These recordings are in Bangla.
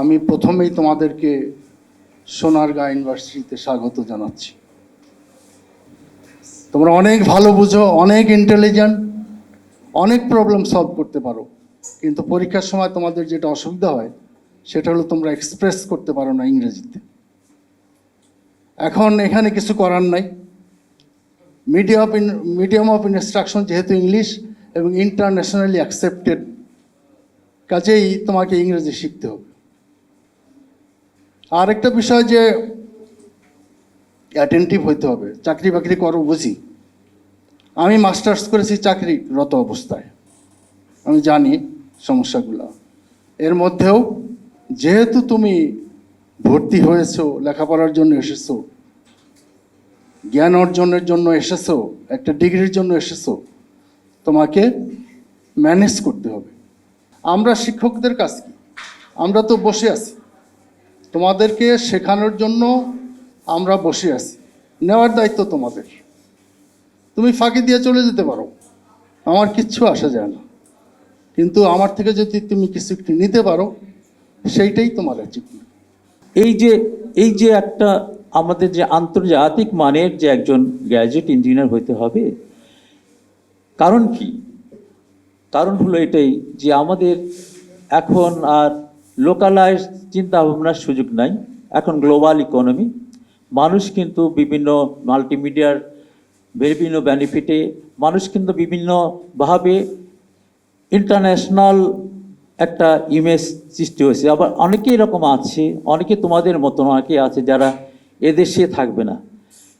আমি প্রথমেই তোমাদেরকে সোনারগাঁ ইউনিভার্সিটিতে স্বাগত জানাচ্ছি। তোমরা অনেক ভালো বুঝো, অনেক ইন্টেলিজেন্ট অনেক প্রবলেম সলভ করতে পারো। কিন্তু পরীক্ষার সময় তোমাদের যেটা অসুবিধা হয়, সেটা হলো তোমরা এক্সপ্রেস করতে পারো না ইংরেজিতে। এখন এখানে কিছু করার নাই। Medium of medium of instruction যেহেতু ইংলিশ এবং ইন্টারন্যাশনালি অ্যাকসেপ্টেড কাজেই তোমাকে ইংরেজি শিখতে হবে। আর একটা বিষয় যে অ্যাটেন্টিভ হইতে হবে, চাকরি বাকরি করো বুঝি। আমি মাস্টার্স করেছি চাকরিরত অবস্থায়। আমি জানি সমস্যাগুলো। এর মধ্যেও যেহেতু তুমি ভর্তি হয়েছো, লেখাপড়ার জন্য এসেছ, জ্ঞান অর্জনের জন্য এসেছ, একটা ডিগ্রির জন্য এসেছ, তোমাকে ম্যানেজ করতে হবে। আমরা শিক্ষকদের কাজ কি? আমরা তো বসে আছি। তোমাদেরকে শেখানোর জন্য আমরা বসে আছি। নেওয়ার দায়িত্ব তোমাদের। তুমি ফাঁকি দিয়ে চলে যেতে পারো। আমার কিচ্ছু আসা যায় না। কিন্তু আমার থেকে যদি তুমি কিছু একটু নিতে পারো, সেইটাই তোমার অ্যাচিভমেন্ট এই যে এই যে একটা আমাদের যে আন্তর্জাতিক মানের যে একজন গ্যাজেট ইঞ্জিনিয়ার হতে হবে, কারণ কি? কারণ হলো এটাই যে আমাদের এখন আর লোকালাইজ চিন্তা ভাবনার সুযোগ নাই। এখন গ্লোবাল ইকোনমি, মানুষ কিন্তু বিভিন্ন মাল্টিমিডিয়ার বিভিন্ন বেনিফিটে মানুষ কিন্তু বিভিন্নভাবে ইন্টারন্যাশনাল একটা ইমেজ সৃষ্টি হয়েছে। আবার অনেকেই এরকম আছে, অনেকে তোমাদের মতন অনেকে আছে যারা এদেশে থাকবে না,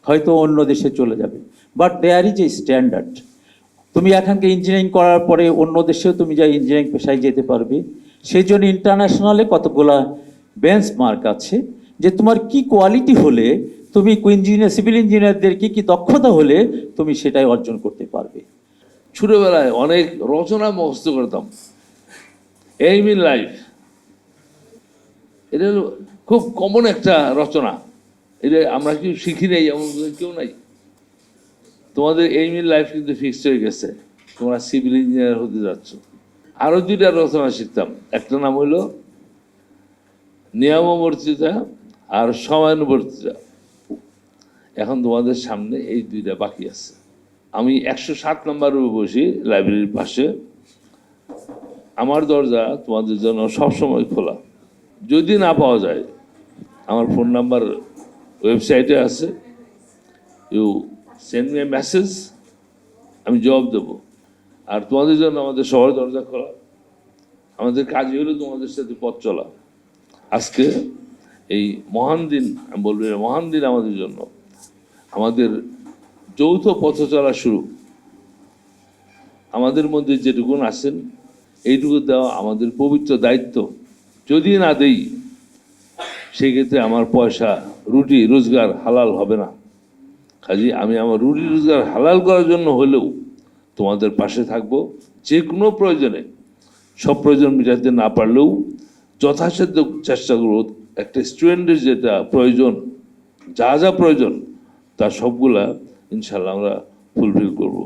হয়তো অন্য দেশে চলে যাবে। But there is a standard তুমি এখানকে ইঞ্জিনিয়ারিং করার পরে অন্য দেশেও তুমি যা ইঞ্জিনিয়ারিং পেশায় যেতে পারবে সেই জন্য ইন্টারন্যাশনালে কতগুলা বেঞ্চ মার্ক আছে যে তোমার কি কোয়ালিটি হলে তুমি ইঞ্জিনিয়ার সিভিল ইঞ্জিনিয়ারদের কি কি দক্ষতা হলে তুমি সেটাই অর্জন করতে পারবে। ছোটোবেলায় অনেক রচনা মুখস্থ করতাম। এইম ইন লাইফ এটা খুব কমন একটা রচনা। এটা আমরা কেউ শিখি নাই, এমন কেউ নাই। তোমাদের এইম ইন লাইফ কিন্তু ফিক্সড হয়ে গেছে। তোমরা সিভিল ইঞ্জিনিয়ার হতে যাচ্ছ। আরও দুইটা রচনা শিখতাম। একটা নাম হলো নিয়মবর্তিতা আর সময়ানুবর্তিতা। এখন তোমাদের সামনে এই দুইটা বাকি আছে। আমি একশো সাত নম্বর বসি লাইব্রেরির পাশে। আমার দরজা তোমাদের জন্য সবসময় খোলা। যদি না পাওয়া যায়, আমার ফোন নাম্বার ওয়েবসাইটে আছে। ইউ সেন্ড মি মেসেজ আমি জবাব দেবো। আর তোমাদের জন্য আমাদের সবার দরজা খোলা। আমাদের কাজই হলো তোমাদের সাথে পথ চলা। আজকে এই মহান দিন, আমি বলব মহান দিন আমাদের জন্য। আমাদের যৌথ পথ চলা শুরু। আমাদের মধ্যে যেটুকুন আছেন, এইটুকু দেওয়া আমাদের পবিত্র দায়িত্ব। যদি না দেই, সেক্ষেত্রে আমার পয়সা, রুটি, রোজগার হালাল হবে না। কাজে আমি আমার রুটি, রোজগার হালাল করার জন্য হলেও তোমাদের পাশে থাকব। যে কোনো প্রয়োজনে। সব প্রয়োজন মিটাতে না পারলেও যথাসাধ্য চেষ্টা করব। একটা স্টুডেন্টের যেটা প্রয়োজন, যা যা প্রয়োজন, তার সবগুলা ইনশাল্লাহ আমরা ফুলফিল করব।